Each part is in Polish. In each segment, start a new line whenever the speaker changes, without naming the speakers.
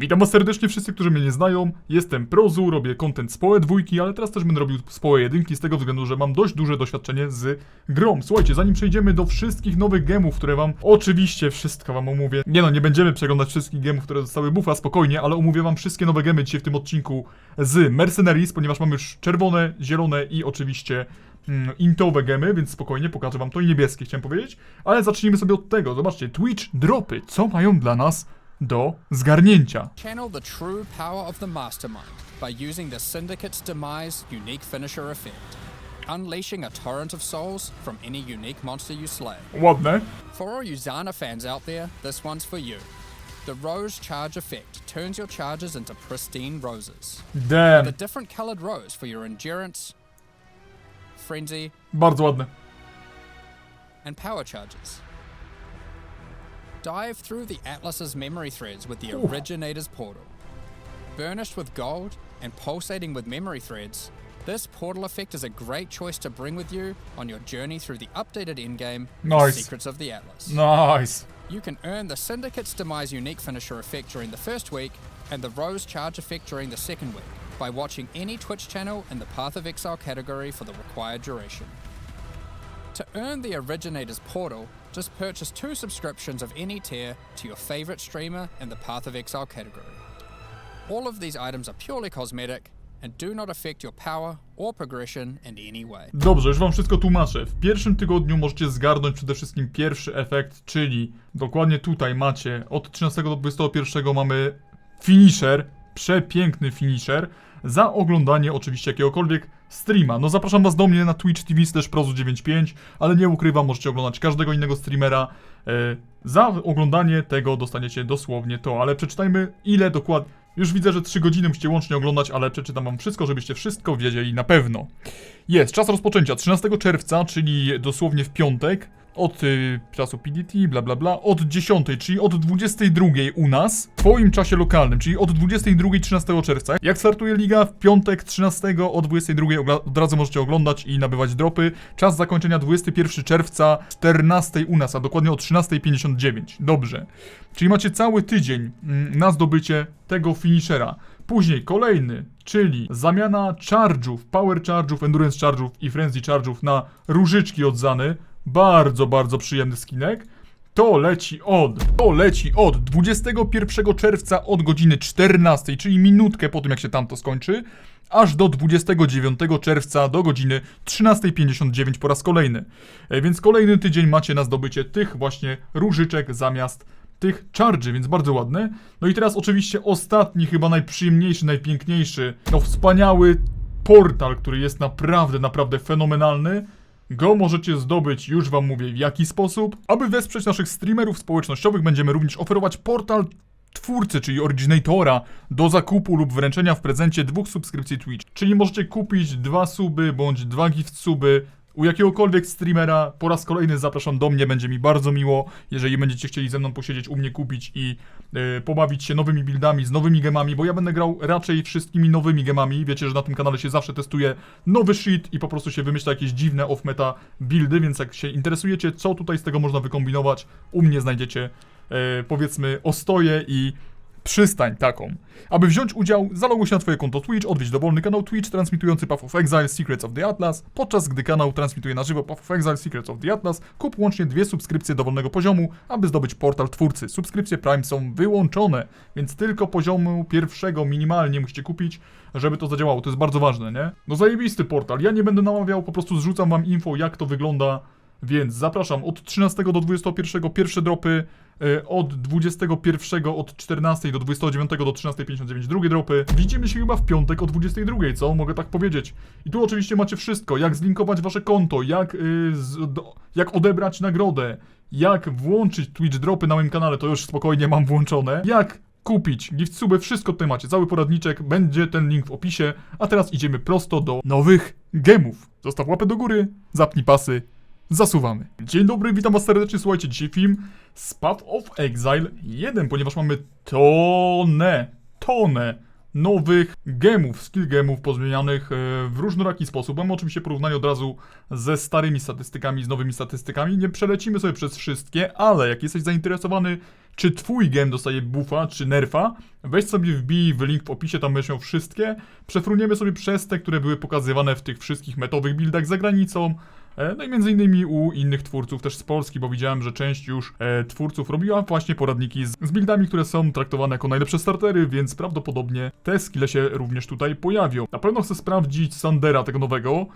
Witam was serdecznie wszyscy, którzy mnie nie znają. Jestem Prozu, robię content z PoE dwójki, ale teraz też będę robił z PoE jedynki z tego względu, że mam dość duże doświadczenie z grą. Słuchajcie, zanim przejdziemy do wszystkich nowych gemów, które wam oczywiście wszystko wam omówię. Nie no, nie będziemy przeglądać wszystkich gemów, które zostały buffa, spokojnie, ale omówię wam wszystkie nowe gemy dzisiaj w tym odcinku z Mercenaries, ponieważ mamy już czerwone, zielone i oczywiście mm, intowe gemy, więc spokojnie pokażę wam to i niebieskie chciałem powiedzieć. Ale zacznijmy sobie od tego. Zobaczcie, Twitch dropy, co mają dla nas do zgarnięcia.
Channel the true power of the Mastermind by using the Syndicate's Demise unique finisher effect, unleashing a torrent of souls from any unique monster you slay.
Ładne.
For all you Zana fans out there, this one's for you. The Rose Charge effect turns your charges into pristine roses.
Damn.
The different colored rose for your endurance, frenzy,
Bardzo ładne.
and power charges. Dive through the Atlas's memory threads with the Originator's portal. Burnished with gold and pulsating with memory threads, this portal effect is a great choice to bring with you on your journey through the updated endgame
Nice.
Secrets of the Atlas.
Nice.
You can earn the Syndicate's Demise unique finisher effect during the first week and the Rose Charge effect during the second week by watching any Twitch channel in the Path of Exile category for the required duration. To earn the Originator's portal, just purchase two subscriptions of any tier to your favorite streamer in the Path of Exile category. All of these items are purely cosmetic and do not affect your power or progression in any way.
Dobrze, już wam wszystko tłumaczę. W pierwszym tygodniu możecie zgarnąć przede wszystkim pierwszy efekt, czyli dokładnie tutaj macie od 13 do 21 mamy finisher, przepiękny finisher, za oglądanie oczywiście jakiegokolwiek streama. No zapraszam was do mnie na Twitch TV też Prozu95, ale nie ukrywam, możecie oglądać każdego innego streamera. E, za oglądanie tego dostaniecie dosłownie to, ale przeczytajmy ile dokładnie. Już widzę, że 3 godziny musicie łącznie oglądać, ale przeczytam wam wszystko, żebyście wszystko wiedzieli na pewno. Jest, czas rozpoczęcia 13 czerwca, czyli dosłownie w piątek, od y, czasu PDT, bla bla bla, od 10, czyli od 22 u nas, w twoim czasie lokalnym, czyli od 22 13 czerwca. Jak startuje liga? W piątek 13 o 22 ogla- od razu możecie oglądać i nabywać dropy. Czas zakończenia 21 czerwca 14 u nas, a dokładnie o 13.59. Dobrze. Czyli macie cały tydzień mm, na zdobycie tego finishera. Później kolejny, czyli zamiana charge'ów, power charge'ów, endurance charge'ów i frenzy charge'ów na różyczki od Zany. Bardzo, bardzo przyjemny skinek. To leci od, to leci od 21 czerwca od godziny 14, czyli minutkę po tym jak się tamto skończy, aż do 29 czerwca do godziny 13.59 po raz kolejny. E, Więc kolejny tydzień macie na zdobycie tych właśnie różyczek zamiast tych charge'y, więc bardzo ładne. No i teraz oczywiście ostatni, chyba najprzyjemniejszy, najpiękniejszy, no wspaniały portal, który jest naprawdę, naprawdę fenomenalny. Go możecie zdobyć, już wam mówię w jaki sposób. Aby wesprzeć naszych streamerów społecznościowych, będziemy również oferować portal twórcy, czyli originatora, do zakupu lub wręczenia w prezencie dwóch subskrypcji Twitch. Czyli możecie kupić dwa suby bądź dwa gift suby u jakiegokolwiek streamera. Po raz kolejny zapraszam do mnie, będzie mi bardzo miło, jeżeli będziecie chcieli ze mną posiedzieć, u mnie kupić i e, pobawić się nowymi buildami, z nowymi gemami, bo ja będę grał raczej wszystkimi nowymi gemami. Wiecie, że na tym kanale się zawsze testuje nowy shit i po prostu się wymyśla jakieś dziwne off-meta buildy, więc jak się interesujecie, co tutaj z tego można wykombinować, u mnie znajdziecie e, powiedzmy ostoję i przystań taką. Aby wziąć udział, zaloguj się na twoje konto Twitch, odwiedź dowolny kanał Twitch transmitujący Path of Exile Secrets of the Atlas, podczas gdy kanał transmituje na żywo Path of Exile Secrets of the Atlas, kup łącznie dwie subskrypcje dowolnego poziomu, aby zdobyć portal twórcy. Subskrypcje Prime są wyłączone, więc tylko poziomu pierwszego minimalnie musicie kupić, żeby to zadziałało. To jest bardzo ważne, nie? No zajebisty portal. Ja nie będę namawiał, po prostu zrzucam wam info, jak to wygląda więc zapraszam od 13 do 21 pierwsze dropy, y, od 21 od 14 do 29 do 13.59 drugie dropy. Widzimy się chyba w piątek o 22, co? Mogę tak powiedzieć. I tu oczywiście macie wszystko, jak zlinkować wasze konto, jak, y, z, do, jak odebrać nagrodę, jak włączyć Twitch dropy na moim kanale, to już spokojnie mam włączone, jak kupić gift suby, wszystko tutaj macie, cały poradniczek, będzie ten link w opisie, a teraz idziemy prosto do nowych gemów. Zostaw łapę do góry, zapnij pasy, Zasuwamy. Dzień dobry, witam was serdecznie. Słuchajcie, dzisiaj film z Path of Exile 1, ponieważ mamy tonę, tonę nowych gemów, skill gemów pozmienianych e, w różnoraki sposób. Mamy oczywiście porównanie od razu ze starymi statystykami, z nowymi statystykami. Nie przelecimy sobie przez wszystkie, ale jak jesteś zainteresowany, czy twój gem dostaje buffa, czy nerfa, weź sobie wbij w link w opisie, tam będziesz miał wszystkie. Przefruniemy sobie przez te, które były pokazywane w tych wszystkich metowych buildach za granicą. E, No i między innymi u innych twórców też z Polski, bo widziałem, że część już e, twórców robiła właśnie poradniki z, z buildami, które są traktowane jako najlepsze startery, więc prawdopodobnie te skille się również tutaj pojawią. Na pewno chcę sprawdzić Sandera tego nowego,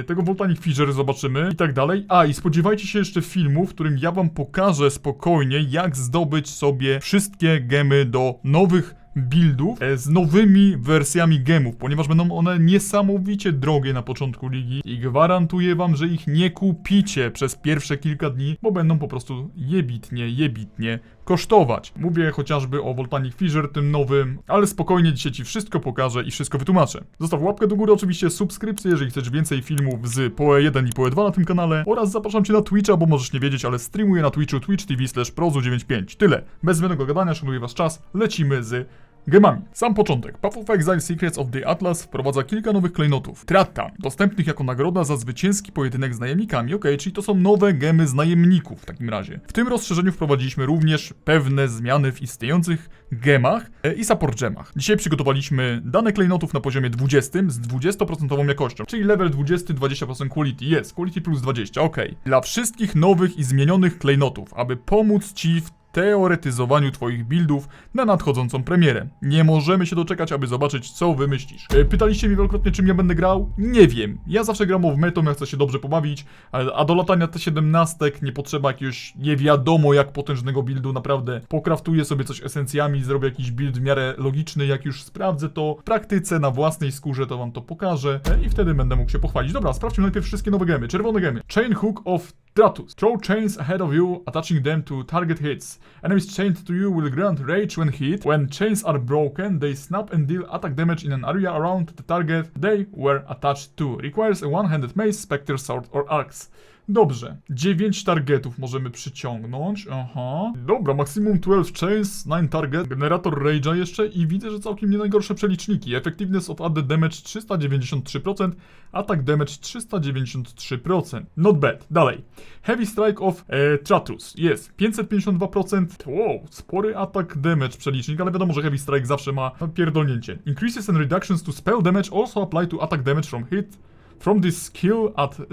e, tego Volcanic Fissure zobaczymy i tak dalej. A i spodziewajcie się jeszcze filmu, w którym ja wam pokażę spokojnie, jak zdobyć sobie wszystkie gemy do nowych buildów e, z nowymi wersjami gemów, ponieważ będą one niesamowicie drogie na początku ligi i gwarantuję wam, że ich nie kupicie przez pierwsze kilka dni, bo będą po prostu jebitnie, jebitnie kosztować. Mówię chociażby o Volcanic Fissure, tym nowym, ale spokojnie dzisiaj ci wszystko pokażę i wszystko wytłumaczę. Zostaw łapkę do góry, oczywiście subskrypcję, jeżeli chcesz więcej filmów z PoE 1 i PoE 2 na tym kanale oraz zapraszam cię na Twitcha, bo możesz nie wiedzieć, ale streamuję na Twitchu twitch TV slash prozu95. Tyle. Bez zbędnego gadania, szanuję was czas, lecimy z gemami. Sam początek. Path of Exile Secrets of the Atlas wprowadza kilka nowych klejnotów. Tratta, dostępnych jako nagroda za zwycięski pojedynek z najemnikami. Ok, czyli to są nowe gemy z najemników w takim razie. W tym rozszerzeniu wprowadziliśmy również pewne zmiany w istniejących gemach e, i support gemach. Dzisiaj przygotowaliśmy dane klejnotów na poziomie 20 z 20% jakością, czyli level 20, 20% quality. Jest, quality plus 20, ok. Dla wszystkich nowych i zmienionych klejnotów, aby pomóc Ci w teoretyzowaniu Twoich buildów na nadchodzącą premierę. Nie możemy się doczekać, aby zobaczyć, co wymyślisz. E, Pytaliście mnie wielokrotnie, czym ja będę grał? Nie wiem. Ja zawsze gram w metą, ja chcę się dobrze pobawić, a a do latania T17 nie potrzeba jakiegoś nie wiadomo jak potężnego buildu, naprawdę pokraftuję sobie coś esencjami, zrobię jakiś build w miarę logiczny, jak już sprawdzę to w praktyce, na własnej skórze, to wam to pokażę e, i wtedy będę mógł się pochwalić. Dobra, sprawdźmy najpierw wszystkie nowe gemy. Czerwone gemy. Chain Hook of Stratus. Throw chains ahead of you, attaching them to target hits. Enemies chained to you will grant rage when hit. When chains are broken, they snap and deal attack damage in an area around the target they were attached to. Requires a one-handed mace, spectre, sword or axe. Dobrze. 9 targetów możemy przyciągnąć. Aha. Dobra, maksimum 12 chains, 9 target, generator rage'a jeszcze i widzę, że całkiem nie najgorsze przeliczniki. Effectiveness of added damage 393%, attack damage 393%. Not bad. Dalej. Heavy strike of e, Tratus. Jest 552%. Wow, spory attack damage przelicznik, ale wiadomo, że heavy strike zawsze ma pierdolnięcie. Increases and reductions to spell damage also apply to attack damage from hit from this skill at e,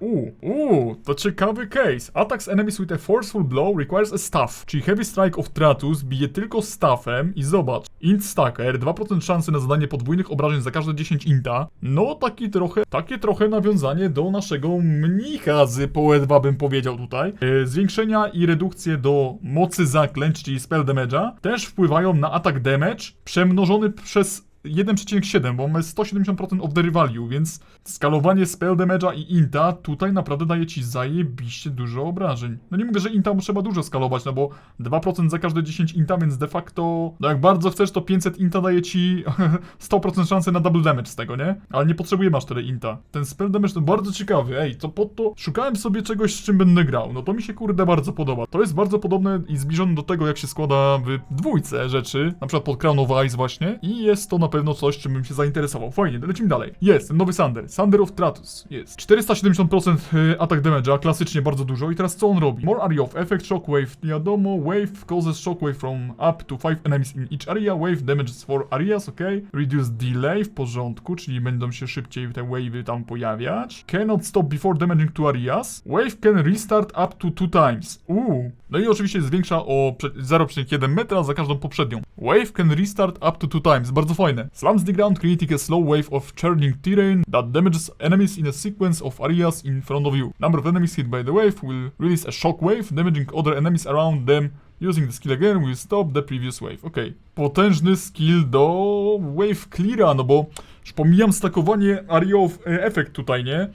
Uuu, uuu, to ciekawy case. Attacks enemies with a forceful blow requires a staff. Czyli Heavy Strike of Tratus bije tylko staffem i zobacz. Int Stacker, 2% szansy na zadanie podwójnych obrażeń za każde 10 inta. No, taki trochę, takie trochę nawiązanie do naszego mnicha z PoE 2 bym powiedział tutaj. E, zwiększenia i redukcje do mocy zaklęć, czyli spell damage'a, też wpływają na attack damage przemnożony przez 1,7, bo mamy 170% of the value, więc skalowanie spell damage'a i inta tutaj naprawdę daje ci zajebiście dużo obrażeń. No nie mówię, że inta trzeba dużo skalować, no bo 2% za każde 10 inta, więc de facto, no jak bardzo chcesz, to 500 inta daje ci 100% szansy na double damage z tego, nie? Ale nie potrzebuje masz tyle inta. Ten spell damage to bardzo ciekawy, ej, to po to szukałem sobie czegoś, z czym będę grał. No to mi się kurde bardzo podoba. To jest bardzo podobne i zbliżone do tego, jak się składa w dwójce rzeczy, na przykład pod Crown of Ice właśnie i jest to na pewno coś, czym bym się zainteresował. Fajnie, lecimy dalej. Jest, nowy Sander. Sander of Tratus. Jest. 470% y, atak damage'a, klasycznie bardzo dużo. I teraz co on robi? More area of effect, shockwave. Wiadomo, wave causes shockwave from up to 5 enemies in each area. Wave damages 4 areas, ok. Reduce delay, w porządku, czyli będą się szybciej te wave'y tam pojawiać. Cannot stop before damaging two areas. Wave can restart up to two times. Uuu. No i oczywiście zwiększa o prze- 0,1 metra za każdą poprzednią. Wave can restart up to two times. Bardzo fajne. Slams the ground, creating a slow wave of churning terrain that damages enemies in a sequence of areas in front of you. Number of enemies hit by the wave will release a shock wave, damaging other enemies around them. Using the skill again will stop the previous wave. Okej. Potężny skill do wave cleara, no bo już pomijam stakowanie area of effect tutaj, nie?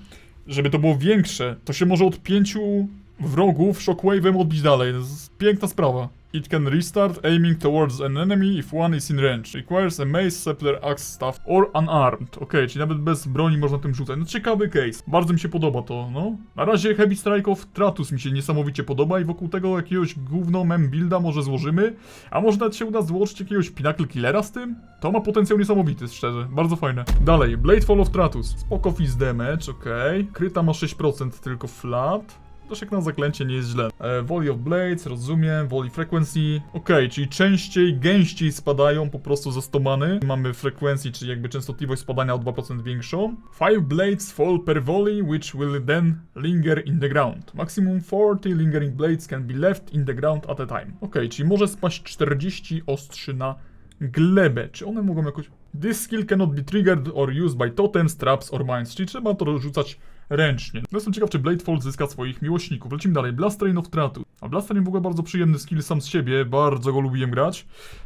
Żeby to było większe, to się może od pięciu wrogów shockwave'em odbić dalej. To jest piękna sprawa. It can restart aiming towards an enemy if one is in range. Requires a mace, scepter, axe, staff or unarmed. Okej, czyli nawet bez broni można tym rzucać. No ciekawy case. Bardzo mi się podoba to, no. Na razie Heavy Strike of Tratus mi się niesamowicie podoba i wokół tego jakiegoś gówno mem builda może złożymy. A może nawet się uda złożyć jakiegoś Pinnacle Killera z tym? To ma potencjał niesamowity, szczerze. Bardzo fajne. Dalej, Bladefall of Tratus. Spoko fizz damage, okej. Kryta ma 6% tylko flat. Jak na zaklęcie nie jest źle. E, volley of Blades, rozumiem, Volley Frequency. Okej, czyli częściej, gęściej spadają po prostu ze stomany. Mamy frequency, czyli jakby częstotliwość spadania o 2% większą. Five blades fall per volley, which will then linger in the ground. Maximum 40 lingering blades can be left in the ground at a time. Okej, czyli może spaść 40 ostrzy na glebę. Czy one mogą jakoś... This skill cannot be triggered or used by totems, traps or mines, czyli trzeba to rzucać ręcznie. No jestem ciekaw, czy Bladefall zyska swoich miłośników. Lecimy dalej. Blast Train of Tratu. A Blast Train w ogóle bardzo przyjemny skill sam z siebie, bardzo go lubiłem grać.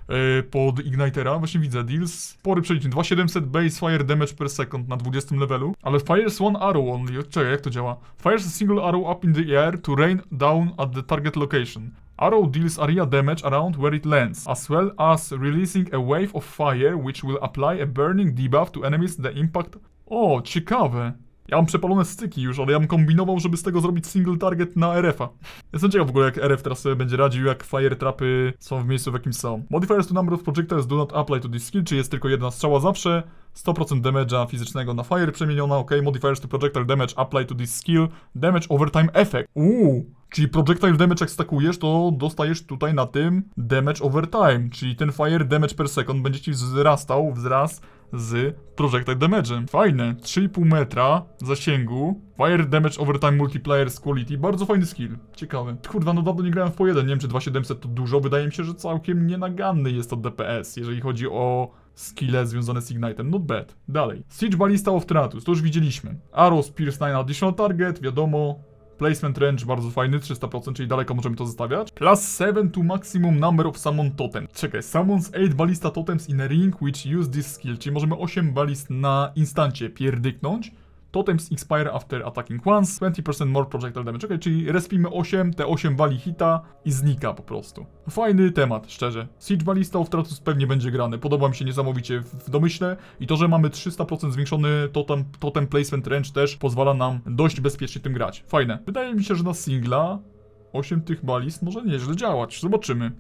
Yy, pod Ignitera, właśnie widzę, deals spory przelicznik, 2700 base fire damage per second na 20 levelu, ale fires one arrow only, czekaj, jak to działa? Fires a single arrow up in the air to rain down at the target location. Arrow deals area damage around where it lands, as well as releasing a wave of fire which will apply a burning debuff to enemies the impact... O, ciekawe. Ja mam przepalone styki już, ale ja bym kombinował, żeby z tego zrobić single target na RF-a. Jestem ciekaw w ogóle, jak RF teraz sobie będzie radził, jak fire trapy są w miejscu, w jakim są. Modifiers to number of projectiles do not apply to this skill, czyli jest tylko jedna strzała zawsze. 100% damage'a fizycznego na fire przemieniona, ok. Modifiers to projectile damage apply to this skill. Damage over time effect. Uuu, czyli projectile damage jak stakujesz, to dostajesz tutaj na tym damage over time, czyli ten fire damage per second będzie ci wzrastał, wzrast z projectile damage'em. Fajne, 3,5 metra zasięgu, fire damage over time multiplier z quality, bardzo fajny skill, ciekawy. Kurwa, no dawno nie grałem w po jeden, nie wiem czy 2700 to dużo, wydaje mi się, że całkiem nienaganny jest to DPS, jeżeli chodzi o skille związane z Ignite'em, not bad. Dalej, Siege Ballista of Tratus, to już widzieliśmy. Arrows Pierce 9 additional target, wiadomo, Placement range bardzo fajny, 300%, czyli daleko możemy to zostawiać. Plus 7 to maximum number of summon totem. Czekaj, summons 8 ballista totems in a ring which use this skill, czyli możemy 8 balist na instancie pierdyknąć. Totems expire after attacking once, 20% more projectile damage. Okej, czyli respimy 8, te 8 wali hita i znika po prostu. Fajny temat, szczerze. Siege Ballista of Tratus pewnie będzie grany. Podoba mi się niesamowicie w domyśle i to, że mamy 300% zwiększony totem, totem placement range też pozwala nam dość bezpiecznie tym grać. Fajne. Wydaje mi się, że na singla 8 tych balist może nieźle działać. Zobaczymy.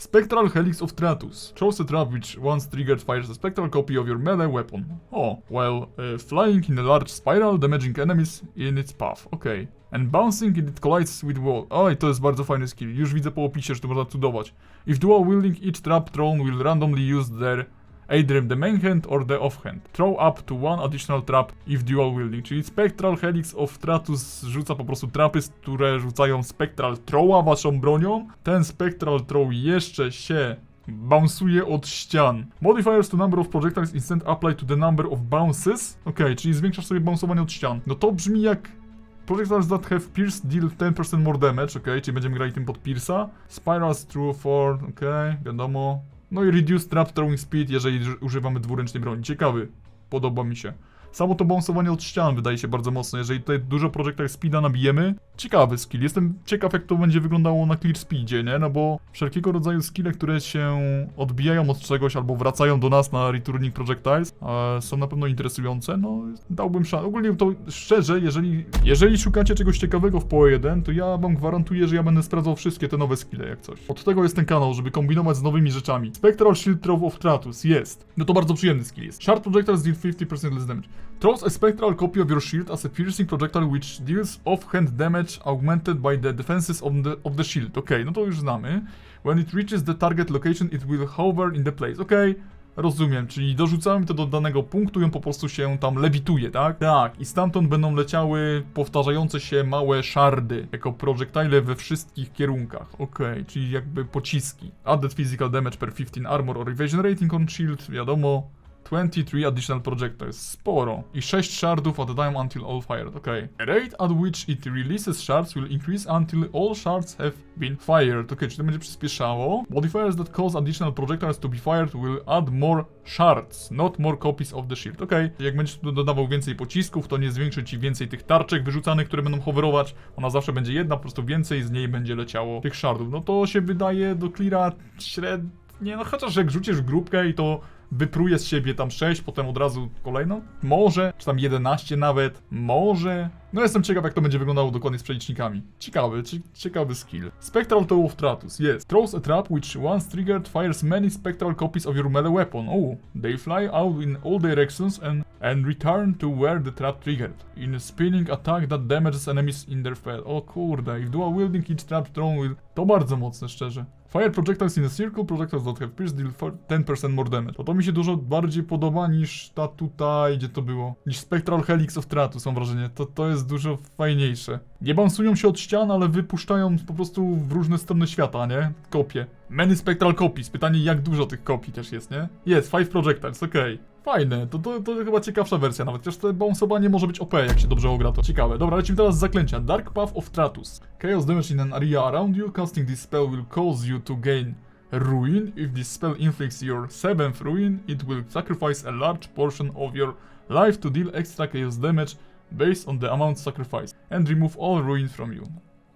Spectral Helix of Tratus. Chose a trap which once triggered fires a spectral copy of your melee weapon. O, while uh, flying in a large spiral, damaging enemies in its path. Okay. And bouncing it collides with wall. Oj, to jest bardzo fajny skill. Już widzę po opisie, że to można cudować. If dual wielding each trap thrown will randomly use their either the main hand or the offhand. Throw up to one additional trap if dual wielding, czyli Spectral Helix of Tratus rzuca po prostu trapy, które rzucają Spectral Throwa waszą bronią. Ten Spectral Throw jeszcze się bounsuje od ścian. Modifiers to number of projectiles instant apply to the number of bounces. Okej, czyli zwiększasz sobie bounsowanie od ścian. No to brzmi jak Projectiles that have pierce deal 10% more damage, ok, czyli będziemy grali tym pod pierce'a. Spirals true for, ok, wiadomo. No i reduce trap throwing speed, jeżeli używamy dwuręcznej broni. Ciekawy, podoba mi się. Samo to bounsowanie od ścian wydaje się bardzo mocno, jeżeli tutaj dużo projectile speeda nabijemy. Ciekawy skill, jestem ciekaw jak to będzie wyglądało na clear speedzie, nie? No bo wszelkiego rodzaju skille, które się odbijają od czegoś albo wracają do nas na returning projectiles, e, są na pewno interesujące, no dałbym szansę. Ogólnie to szczerze, jeżeli, jeżeli szukacie czegoś ciekawego w PoE 1, to ja wam gwarantuję, że ja będę sprawdzał wszystkie te nowe skille jak coś. Od tego jest ten kanał, żeby kombinować z nowymi rzeczami. Spectral Shield Throw of Tratus, jest. No to bardzo przyjemny skill jest. Shard Projectiles deal 50% less damage. Throws a spectral copy of your shield as a piercing projectile which deals offhand damage augmented by the defenses of the, of the shield. Okej, no to już znamy. When it reaches the target location, it will hover in the place. Okej, rozumiem, czyli dorzucamy to do danego punktu i on po prostu się tam lewituje, tak? Tak, i stamtąd będą leciały powtarzające się małe szardy, jako projectile we wszystkich kierunkach. Okej, czyli jakby pociski. Added physical damage per 15 armor or evasion rating on shield, wiadomo. 23 additional projectiles. Sporo. I 6 shardów time until all fired. Okay. The rate at which it releases shards will increase until all shards have been fired. Okay, czyli to będzie przyspieszało. Modifiers that cause additional projectiles to be fired will add more shards, not more copies of the shield. Okay. Jak będziesz dodawał więcej pocisków, to nie zwiększy ci więcej tych tarczek wyrzucanych, które będą hoverować. Ona zawsze będzie jedna, po prostu więcej z niej będzie leciało tych shardów. No to się wydaje do cleara średnie, no chociaż jak rzucisz grupkę i to wypruje z siebie tam 6, potem od razu kolejną, może, czy tam 11 nawet, może. No jestem ciekaw jak to będzie wyglądało dokładnie z przelicznikami. Ciekawy, cie- ciekawy skill. Spectral Toe of Tratus, yes. Throws a trap which once triggered fires many spectral copies of your melee weapon. Oh, they fly out in all directions and, and return to where the trap triggered. In a spinning attack that damages enemies in their field. O kurde, if dual wielding each trap thrown will... To bardzo mocne, szczerze. Fire projectiles in a circle, projectiles that have pierced deal for 10% more damage. To, to mi się dużo bardziej podoba niż ta tutaj, gdzie to było. Niż Spectral Helix of Tratus, mam wrażenie. To, to jest dużo fajniejsze. Nie bounsują się od ścian, ale wypuszczają po prostu w różne strony świata, nie? Kopie. Many Spectral Copies. Pytanie, jak dużo tych kopii też jest, nie? Jest, 5 projectiles, okej. Fajne, to, to, to chyba ciekawsza wersja nawet, chociaż to bounsowanie może być OP, jak się dobrze ogra to. Ciekawe. Dobra, lecimy teraz z zaklęcia. Dark Path of Tratus. Chaos damage in an area around you. Casting this spell will cause you to gain ruin. If this spell inflicts your 7th ruin, it will sacrifice a large portion of your life to deal extra chaos damage based on the amount sacrificed. And remove all ruin from you.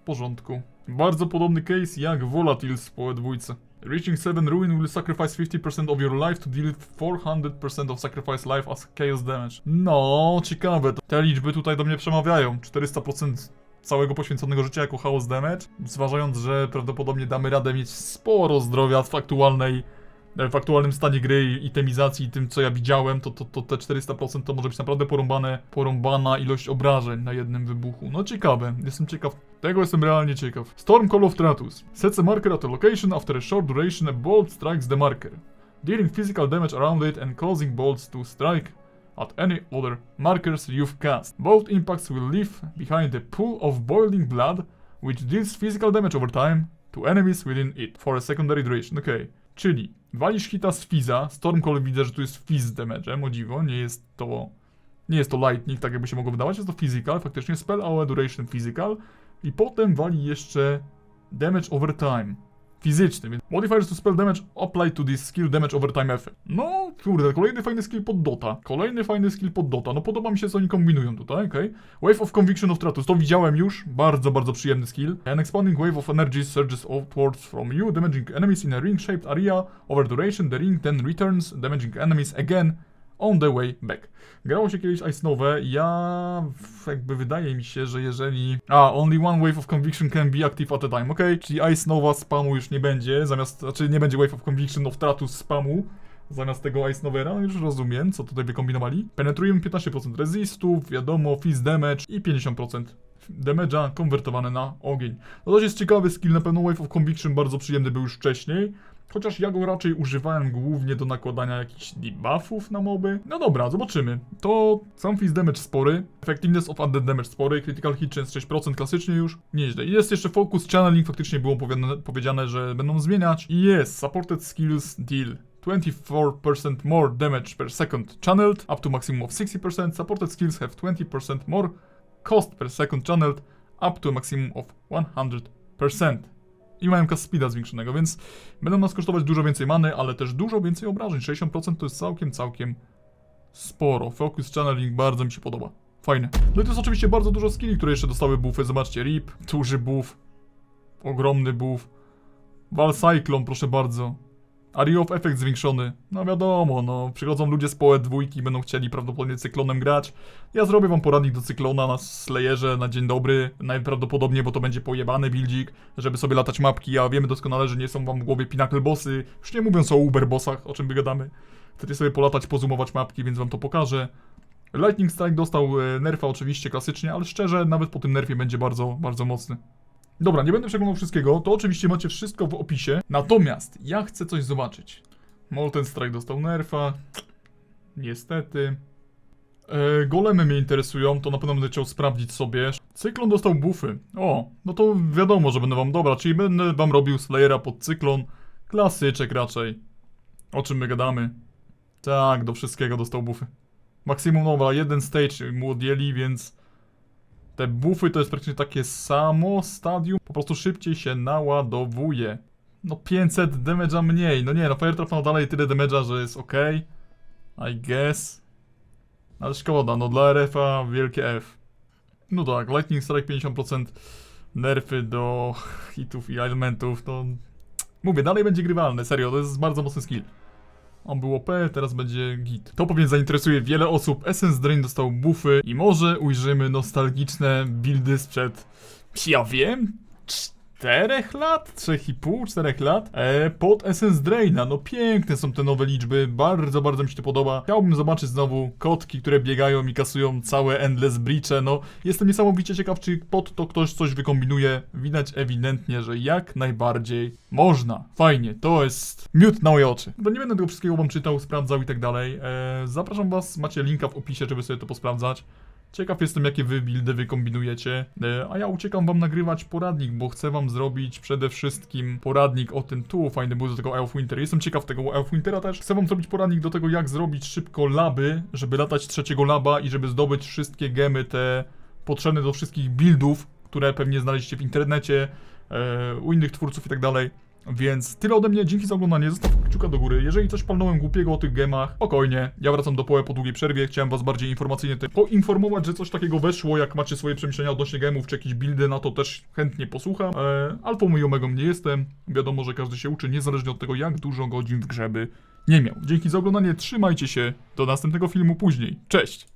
W porządku. Bardzo podobny case jak Volatiles po dwójce. Reaching 7 ruin will sacrifice 50% of your life to deal 400% of sacrifice life as chaos damage. No, ciekawe. Te liczby tutaj do mnie przemawiają. 400% całego poświęconego życia jako chaos damage. Zważając, że prawdopodobnie damy radę mieć sporo zdrowia w aktualnej w aktualnym stanie gry i itemizacji i tym co ja widziałem, to, to, to te 400% to może być naprawdę porąbane, porąbana ilość obrażeń na jednym wybuchu. No ciekawe, jestem ciekaw, tego jestem realnie ciekaw. Storm Call of Tratus. Sets a marker at a location, after a short duration a bolt strikes the marker. Dealing physical damage around it and causing bolts to strike at any other markers you've cast. Both impacts will leave behind a pool of boiling blood, which deals physical damage over time to enemies within it for a secondary duration. Okej. Czyli walisz hita z Fiza, Stormcall widzę, że tu jest Fizz damage'em, o dziwo, nie jest to... Nie jest to lightning, tak jakby się mogło wydawać, jest to physical, faktycznie spell hour duration physical i potem wali jeszcze damage over time. Fizyczny, więc modifiers to spell damage apply to this skill damage over time effect. No, kurde, kolejny fajny skill pod Dota. Kolejny fajny skill pod Dota. No podoba mi się, co oni kombinują tutaj, okej. Wave of Conviction of Tratus, to widziałem już. Bardzo, bardzo przyjemny skill. An expanding wave of energy surges outwards from you, damaging enemies in a ring-shaped area. Over duration, the ring then returns, damaging enemies again on the way back. Grało się kiedyś Ice Nowe, ja jakby wydaje mi się, że jeżeli... A, only one wave of conviction can be active at a time, okej, czyli Ice Nowa spamu już nie będzie, zamiast, znaczy nie będzie wave of conviction of Tratus spamu, zamiast tego Ice Novera, no już rozumiem, co tutaj wykombinowali. Penetrujemy 15% resistów, wiadomo, fizz damage i 50% damage'a konwertowane na ogień. No to jest ciekawy skill, na pewno Wave of Conviction bardzo przyjemny był już wcześniej. Chociaż ja go raczej używałem głównie do nakładania jakichś debuffów na moby. No dobra, zobaczymy. To sam fizz damage spory, effectiveness of undead damage spory, critical hit chance 6% klasycznie już, nieźle. I jest jeszcze focus channeling, faktycznie było powiedziane, że będą zmieniać. I jest supported skills deal. 24% more damage per second channeled, up to maximum of 60%. Supported skills have 20% more cost per second channeled, up to maximum of 100%. I mają cast speeda zwiększonego, więc będą nas kosztować dużo więcej many, ale też dużo więcej obrażeń. 60% to jest całkiem, całkiem sporo. Focus channeling bardzo mi się podoba. Fajne. No i to jest oczywiście bardzo dużo skilli, które jeszcze dostały buffy. Zobaczcie, RIP, duży buff, ogromny buff. Val Cyclone, proszę bardzo. Area of Effect zwiększony. No wiadomo, no. Przychodzą ludzie z poet dwójki, będą chcieli prawdopodobnie cyklonem grać. Ja zrobię wam poradnik do cyklona na Slayerze na dzień dobry. Najprawdopodobniej, bo to będzie pojebany buildzik, żeby sobie latać mapki, a wiemy doskonale, że nie są wam w głowie pinnacle bossy. Już nie mówiąc o Uber bossach, o czym wygadamy. Chcecie sobie polatać, pozumować mapki, więc wam to pokażę. Lightning Strike dostał e, nerfa oczywiście klasycznie, ale szczerze, nawet po tym nerfie będzie bardzo, bardzo mocny. Dobra, nie będę przeglądał wszystkiego, to oczywiście macie wszystko w opisie. Natomiast ja chcę coś zobaczyć. Molten Strike dostał nerfa. Niestety. E, golemy mnie interesują, to na pewno będę chciał sprawdzić sobie. Cyklon dostał buffy. O, no to wiadomo, że będę wam dobra, czyli będę wam robił Slayera pod cyklon. Klasyczek raczej. O czym my gadamy? Tak, do wszystkiego dostał buffy. Maksimum nowa, jeden stage mu odjęli, więc te buffy to jest praktycznie takie samo stadium, po prostu szybciej się naładowuje. No 500 damage'a mniej, no nie, no Firetrap ma dalej tyle damage'a, że jest ok. I guess. Ale szkoda, no dla RF-a wielkie F. No tak, Lightning Strike 50% nerfy do hitów i elementów, to... Mówię, dalej będzie grywalne, serio, to jest bardzo mocny skill. On był OP, teraz będzie git. To pewnie zainteresuje wiele osób. Essence Drain dostał buffy i może ujrzymy nostalgiczne buildy sprzed, ja wiem, czterech lat? Trzech i pół, czterech lat? E, pod Essence Draina. No piękne są te nowe liczby, bardzo, bardzo mi się to podoba. Chciałbym zobaczyć znowu kotki, które biegają i kasują całe Endless Breache. No, jestem niesamowicie ciekaw, czy pod to ktoś coś wykombinuje. Widać ewidentnie, że jak najbardziej można. Fajnie, to jest miód na moje oczy. No nie będę tego wszystkiego wam czytał, sprawdzał i tak dalej. E, zapraszam was, macie linka w opisie, żeby sobie to posprawdzać. Ciekaw jestem, jakie wy buildy wykombinujecie, e, a ja uciekam wam nagrywać poradnik, bo chcę wam zrobić przede wszystkim poradnik o tym, tu fajny był do tego of Winter. Jestem ciekaw tego of Wintera też. Chcę wam zrobić poradnik do tego, jak zrobić szybko laby, żeby latać trzeciego laba i żeby zdobyć wszystkie gemy te potrzebne do wszystkich buildów, które pewnie znaleźliście w internecie, e, u innych twórców i tak dalej. Więc tyle ode mnie, dzięki za oglądanie, zostaw kciuka do góry. Jeżeli coś palnąłem głupiego o tych gemach, spokojnie, ja wracam do połę po długiej przerwie, chciałem was bardziej informacyjnie poinformować, że coś takiego weszło, jak macie swoje przemyślenia odnośnie gemów, czy jakieś buildy, na to też chętnie posłucham. E, alfą i omegą nie jestem, wiadomo, że każdy się uczy, niezależnie od tego, jak dużo godzin w grze by nie miał. Dzięki za oglądanie, trzymajcie się, do następnego filmu później, cześć!